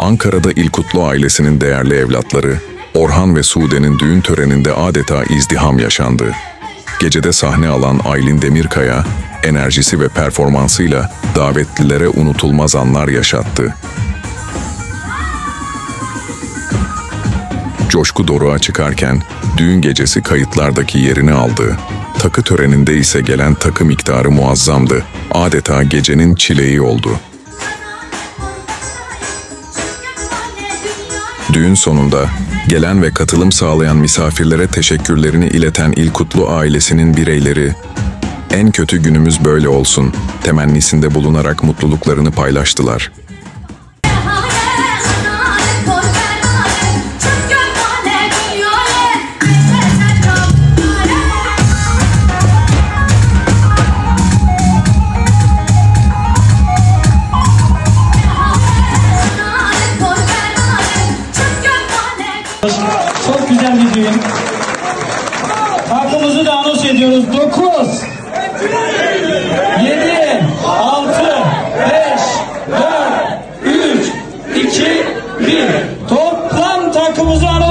Ankara'da İlkutlu ailesinin değerli evlatları, Orhan ve Sude'nin düğün töreninde adeta izdiham yaşandı. Gecede sahne alan Aylin Demirkaya, enerjisi ve performansıyla davetlilere unutulmaz anlar yaşattı. Coşku doruğa çıkarken düğün gecesi kayıtlardaki yerini aldı. Takı töreninde ise gelen takı miktarı muazzamdı. Adeta gecenin çileği oldu. Düğün sonunda gelen ve katılım sağlayan misafirlere teşekkürlerini ileten İlkutlu ailesinin bireyleri en kötü günümüz böyle olsun temennisinde bulunarak mutluluklarını paylaştılar. için hakkımızı da anons ediyoruz. 9 7 6 5 4 3 2 1 Toplam takımızı anons